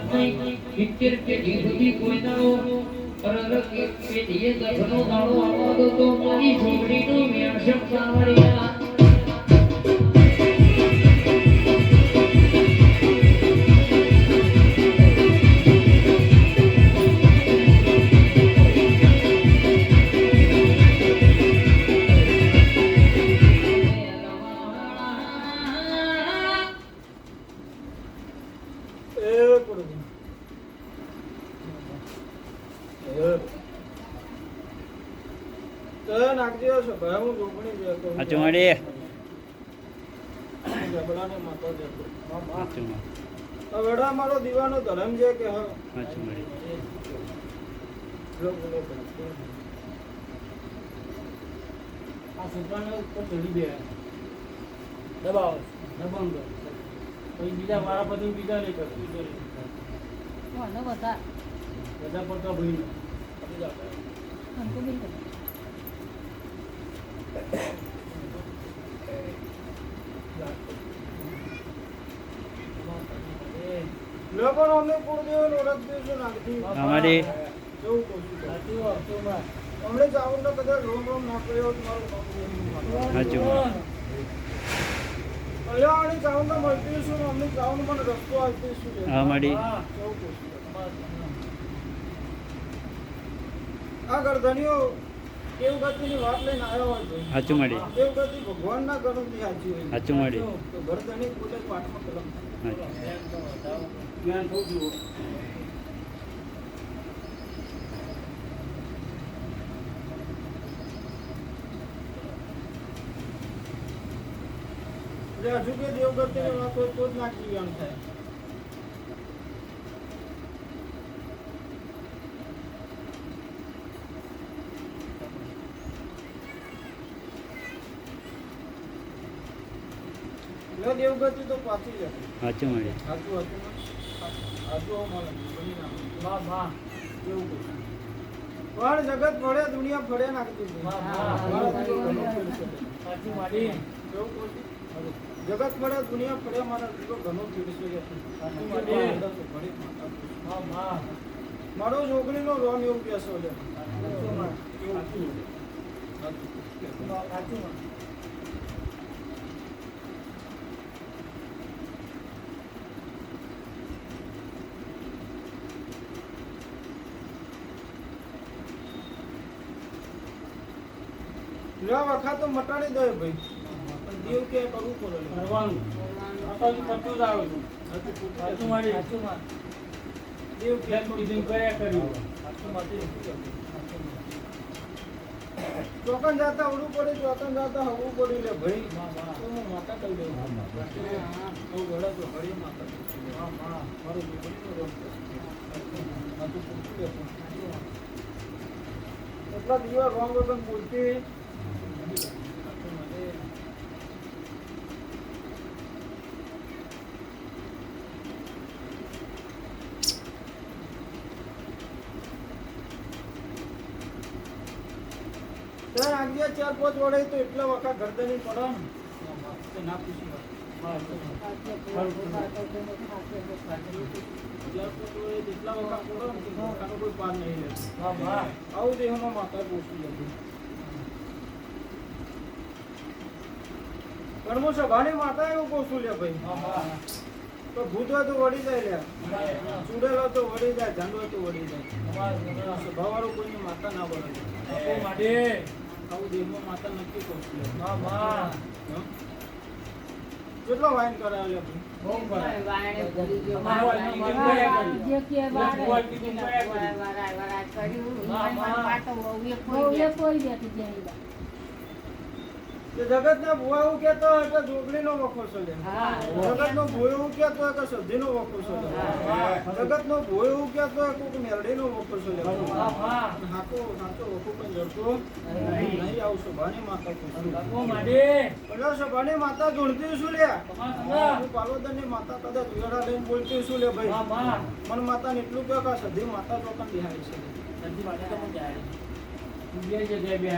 વાત નહીં સિત્તેર પેઢી સુધી કોઈ દાડો અરર કે પેઢીએ દફનો દાડો આવવા દો તો મારી છોકરીનો મેળશક સાવરિયા આ વેડા મારો દીવાનો ધર્મ છે કે હા સાચું બોલો, બોલો. આ છોકરાને ઉપર ચડી બે દબાવો કરો પછી બીજા મારા પછી બીજા નહીં. કોનો બધા બધા પડતા ભાઈ અંકો બી કરે. લો, પણ અમને કુળદેવને ઓળખ દેજો નાખી. અમારી એવું કહું છું. અમને ચાવડનો કદાચ રોમ રોમ ના કર્યો તો મારું કામ નહીં. સાચું મળી કલ્યાણી ચાવડનો મળતી શું ને અમને ચાવડનો મને રસ્તો આપી શું છે? હા મળી એવું કહું છું. આ ગરદણીઓ દેવગતિની વાત લઈને આવ્યો. સાચું મળી દેવગતિ ભગવાનના સાચી હોય. સાચું મળી પાઠમાં કલમ જોઈએ એટલે હજુ કે દેવગતિની વાત હોય તો જ નાખી એમ થાય. દેવગતિ તો પાછી જશે સાચું મળી સાચું હતું પણ જગત ફળે દુનિયા ફળે નાખતી છે. છું. જગત ફળે દુનિયા ફળે મારા દીકરો ઘણો છે. સાચું મારી છોકરીનો રોમ એવું કહેશો લે. વખત તો મટાડી દો ભાઈ. પણ દેવ કે કરવું પડે. કરવાનું. આ તો જ આવું છું. સાચું મારી સાચું માં દેવ કે કીધું કર્યું માટે ચોકન જાતા ઉડું પડે ચોકન જાતા હવું પડ્યું લે ભાઈ. તો હું માતા કહી દઉં. હું ગળા તો હરી માતા. વાહ વાહ મારું લેતું. એટલા દિવસ રોંગ વગર બોલતી. માતા એવું કહું લે ભાઈ. તો ભૂત હોય તો વળી જાય લે. ચૂડેલો તો વળી જાય ઝંડ તો વળી જાય. સ્વભાવવાળું કોઈની માતા ના બને કેટલો વાઈન કરાવ્યો બહુ વાળે કર્યા. કોઈ કીધું કર્યા કર્યું. વાળે વાળે કર્યું. વાહ, વાહ. પાટો વહુ એ કોઈ બેઠી જાય. તે જગતના ભૂવા હું કેતો હોય કે જોગણીનો વખો છો લે નો ભૂય હું કેતો હોય તો કે સધીનો વખો છો લે નો ભૂય હું કેતો હોય કોઈક કોઈક મેરડીનો વખો છો હાકો સાચો વખો પણ જડતો નહીં. આવું સભાની માતા એટલે સભાની માતા ધૂણતી શું લે? હું હું. પાલોદરની માતા કદાચ વેડા લઈને બોલતી શું લે ભાઈ? મન માતા ને એટલું કહે કે સધી માતા પણ બિહારી છે. સધી માતા તો પણ જાય બે જગ્યાએ બે.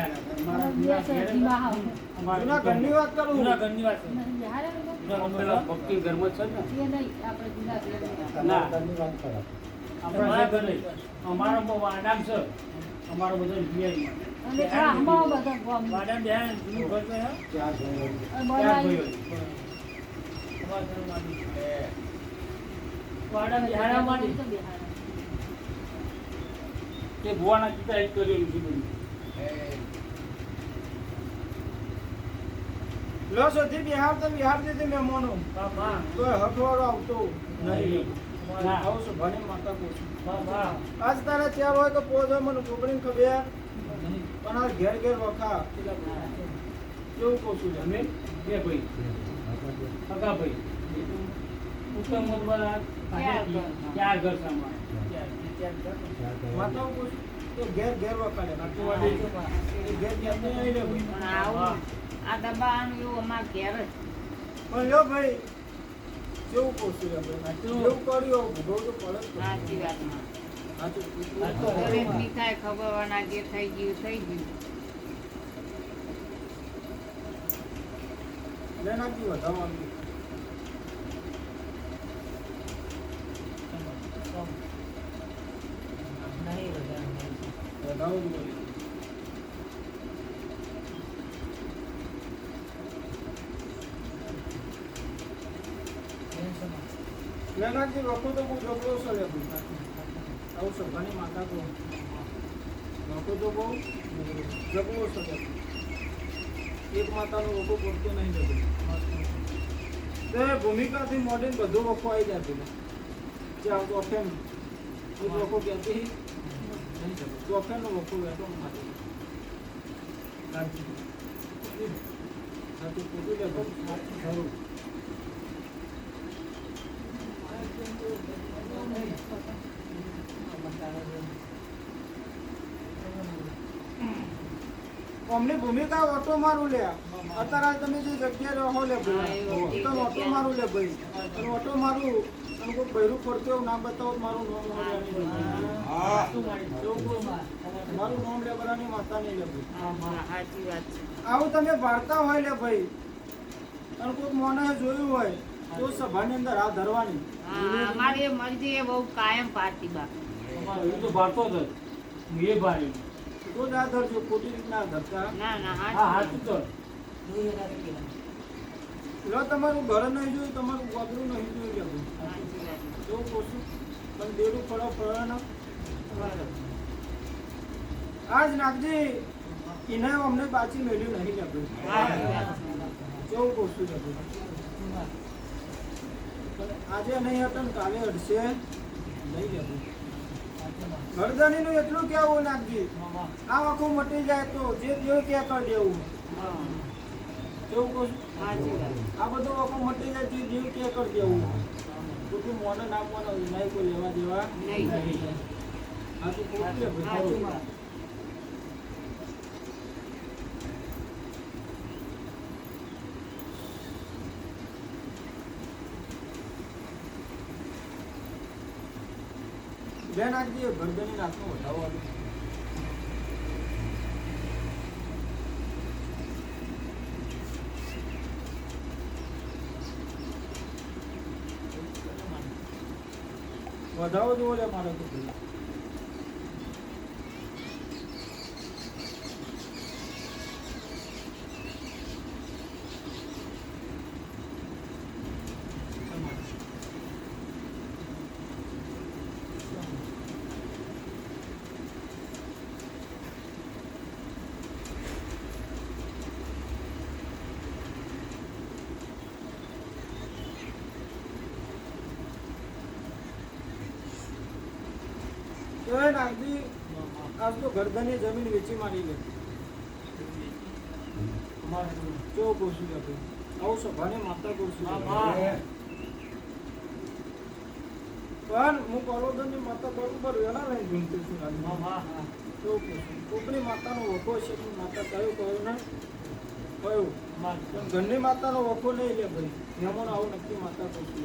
અમારા ઘરની વાત કરું? ઘરની વાત ભક્તિ છે ને? ના. આપણા ઘર નહીં. અમારો વાડામ છે. અમારો બધો તો ભુવાના પિતા એક કરેલું છે બધું. લો સુધી બિહાર તો બિહાર દીધી મહેમાનો. તો હકવાળો આવતો નહીં. ના. આવું છું ભણી માતા કહું છું બાપા. આજ તારે ચાર હોય તો પોજો મને છોકરીને ખબર પણ આ ઘેર ઘેર વખા કેવું કહું છું અમે બે ભાઈ સગા ભાઈ ઉત્તમ મતવાલા ચાર ઘર સામાન માતા ઘેર ઘેર વખાડે તો નહીં. લે ભાઈ પણ આવું આ દબાણ એવું અમાર ઘેર જ. પણ લ્યો ભાઈ કેવું કહું છું લે કર્યું ભોગવવું તો પડે સાચી વાતમાં સાચું. દરેક જે થઈ ગયું થઈ ગયું. લે નાખી નાખી વખો તો બહુ ઝઘડો છે. આવું સભાની માતા તો વખો તો બહુ ઝઘડો છે. એક માતાનો વખો પડતો નહીં તે ભૂમિકાથી મોડેલ બધું વખો આવી જતું. જે આવતો અફેમ વખો કહેતી તો અફેમનો વખો બેઠો માટે સાચું ખોટું લે ખરું અમને ભૂમિકા ઓટો મારું લે. અત્યારે તમે જે જગ્યાએ રહો લે ભાઈ. તો ઓટો મારું લે ભાઈ. અને ઓટો મારું અને કોઈ બૈરું પડતું એવું નામ બતાવો મારું નામ મારું નામ લેવાની માતા નહીં લે ભાઈ. હા, સાચી વાત છે. આવું તમે વાર્તા હોય લે ભાઈ. અને કોઈક મોને જોયું હોય તો સભાની અંદર હાથ ધરવાની. અમારી મરજી એ બહુ કાયમ પાડતી બા એ તો ભારતો જ એ ભારી. તો જ હાથ ધરજો. ખોટી રીતના ધરતા. ના ના હા સાચી હાચું તો તમારું ઘર નહીં જોયું તમારું વાગડું નહીં જોયું જો પણ દેરું ફળો ફળો ના આજ નાગજી એને અમને પાછી મેળ્યું નહીં લે ભાઈ? સાચી વાત છે કેવું પૂછું લે ભાઈ પણ આજે નહીં હતા કાલે અડશે. નહીં ભાઈ. ગરદનીનું એટલું કેવું નાખજી આ આખું મટી જાય તો જે જોયું કે કરી દેવું. કેવું કહું આ બધું આખું મટી જાય જે જેવું કે કરી દેવું. બધું મોઢે નાખવાનું નહીં કોઈ લેવા દેવા નહીં. હા તો વાત બેન આગજી ગરદની વધાવો વધાવો જોવો લે મારે તો ભાઈ. તો એ નાગજી આજ તો ગરદની જમીન વેચી મારી લે. જો લે ભાઈ આવું સભાને માતા પૂછું પણ હું પરોદની માતા બરોબર વેલા લઈને ઘૂમતી છું પૂછું કોકની માતાનો વખો છે માતા કયું કયું ને? કયું? પણ ઘરની માતાનો વખો નહીં લે ભાઈ. એમાં આવું નક્કી માતા કોશું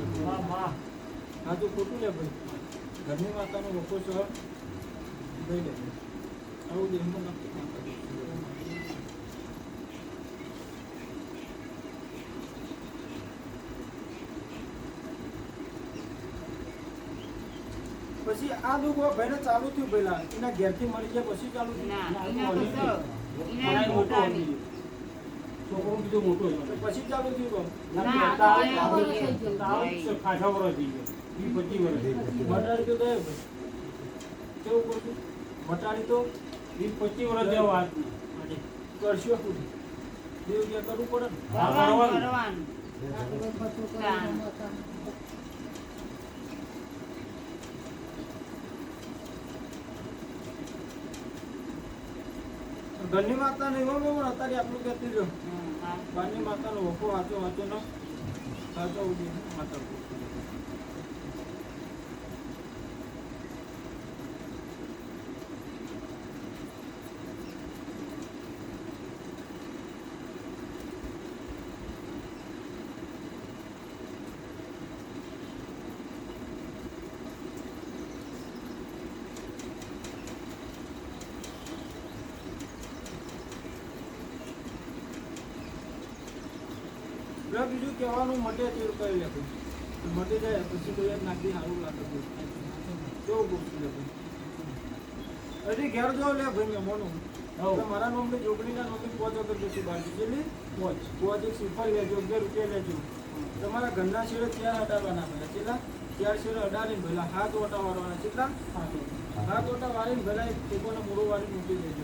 હા, તો ખોટું લે ભાઈ. ઘરની માતાનો વખો છે. પછી આ દુઃખ ભાઈને ચાલુ થયું પેલા એના ઘેરથી મળી જાય પછી ચાલુ છોકરો બીજો મોટો પછી ચાલુ થયું ફાટા વર્ષ થઈ ગયો. પચીસ વર્ષ થઈ ગયો મટાડી તો વીસ પચીસ વર્ષ જેવો વાત નહીં. કરશો દેવ જે કરવું પડે ને? ઘરની માતા નહીં હોય પણ અત્યારે આપણું કહેતી રહ્યો. માતા નો માતાનો વખો વાંચો વાંચો ન. વાંચો માતા એટલે બીજું કહેવાનું મટે તે કરી લે ભાઈ મટી જાય પછી કોઈ નાખી સારું લાગે કેવું પૂછતું લે ભાઈ હજી ઘેર જો લે ભાઈ મેં મોનું હઉ. એટલે મારા નોમની જોગણીના નોમની પોચ વગર બેસી બાજુ. છેલ્લી પોચ પોચ એક સિફર લેજો અગિયાર રૂપિયા લેજો. તમારા ઘરના શેરે ચાર અડાડવાના પહેલા કેટલા ચાર શેરે અડાવી ભલા? હાથ ઓટા વાળવાના કેટલા હાથ ઓટા વાળીને ભલા એક ટેકોને મૂળો વાળી મૂકી દેજો.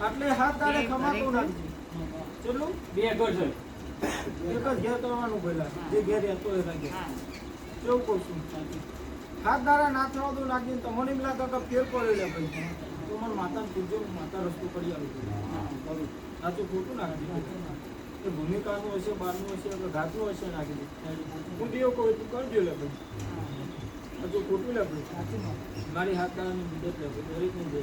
આટલે હાથ તારે કમાતો ખમાતો નાખજો ચલો? બે ઘર છે. એક જ ઘેર કરવાનું પહેલા જે ઘેર રહેતો ઘેર હા. કહું છું. હાથ દાડા ના થવા દો નાખીને તમને એમ લાગે કે ફેર પડે લે ભાઈ. તો મને માતાને પૂછજો માતા રસ્તો કરી આવું સાચું ખોટું નાખી એ ભૂમિકાનું હશે, બારનું હશે એટલે ઘાતનું હશે નાખી દીધું હું તું કરજો લે ભાઈ. ખોટું લે ભાઈ. મારી હાથ દાડાની વિગત લે દે.